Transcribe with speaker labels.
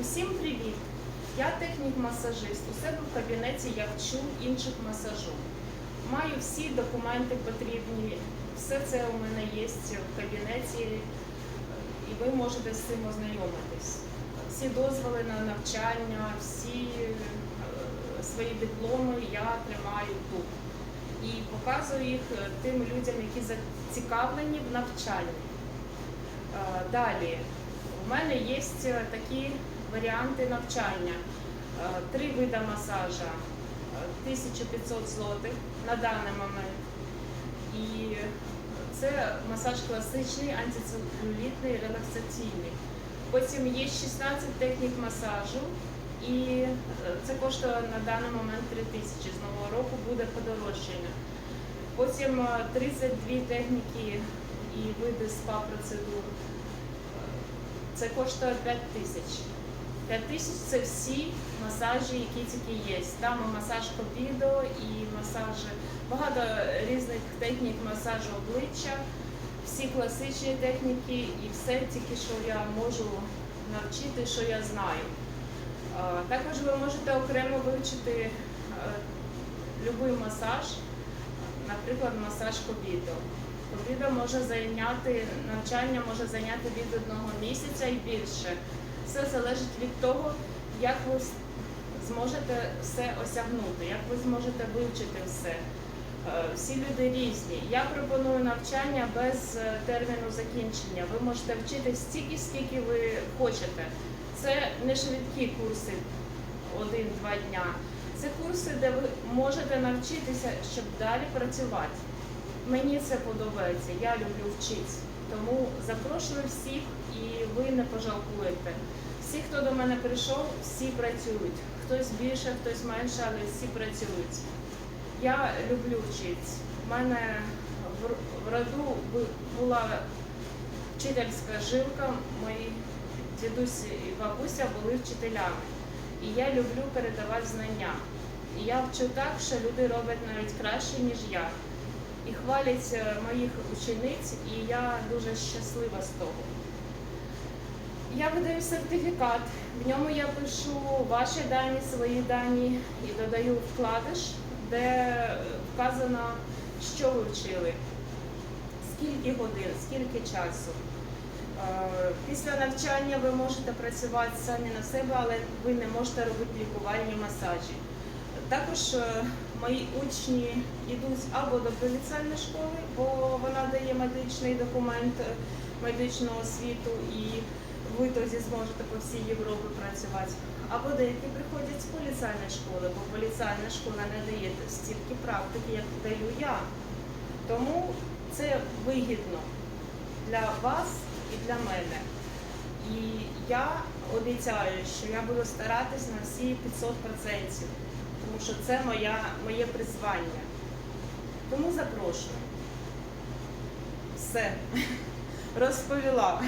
Speaker 1: Усім привіт! Я технік-масажист. У себе в кабінеті я вчу інших масажу. Маю всі документи потрібні. Все це у мене є в кабінеті, і ви можете з цим ознайомитись. Всі дозволи на навчання, всі е, свої дипломи я тримаю тут і показую їх е, тим людям, які зацікавлені в навчанні. Е, Далі, у мене є такі варіанти навчання. Е, Три види масажа, е, 1500 злотих на даний момент. І це масаж класичний, антицелюлітний, релаксаційний. Потім є 16 технік масажу, і е, це коштує на даний момент 3 тисячі. З нового року буде подорожчання. Потім е, 32 техніки і види спа-процедур. Це коштує 5 тисяч. 5 тисяч це всі масажі, які тільки є. Там масаж копідо, і масажі, багато різних технік масажу обличчя, всі класичні техніки і все тільки, що я можу навчити, що я знаю. Також ви можете окремо вивчити е, будь-який масаж, наприклад, масаж кобідо. Кобідо може зайняти, навчання може зайняти від одного місяця і більше. Все залежить від того, як ви зможете все осягнути, як ви зможете вивчити все. Е, Всі люди різні. Я пропоную навчання без е, терміну закінчення. Ви можете вчити стільки, скільки ви хочете. Це не швидкі курси один-два дня. Це курси, де ви можете навчитися, щоб далі працювати. Мені це подобається, я люблю вчити. Тому запрошую всіх і ви не пожалкуєте. Всі, хто до мене прийшов, всі працюють. Хтось більше, хтось менше, але всі працюють. Я люблю вчити. У мене в роду була вчительська жилка. Мої дідусь і бабуся були вчителями. І я люблю передавати знання. І я вчу так, що люди роблять навіть краще, ніж я. І хвалять моїх учениць, і я дуже щаслива з того. Я видаю сертифікат, в ньому я пишу ваші дані, свої дані і додаю вкладиш, де вказано, що ви вчили, скільки годин, скільки часу. Е, Після навчання ви можете працювати самі на себе, але ви не можете робити лікувальні масажі. Також е, мої учні йдуть або до поліцейної школи, бо вона дає медичний документ е, медичного освіту, і ви тоді зможете по всій Європі працювати. Або деякі приходять з поліцейної школи, бо поліцейна школа не дає стільки практики, як даю я. Тому це вигідно для вас і для мене. І я обіцяю, що я буду старатись на всі 500%, тому що це моя, моє призвання. Тому запрошую. Все, розповіла.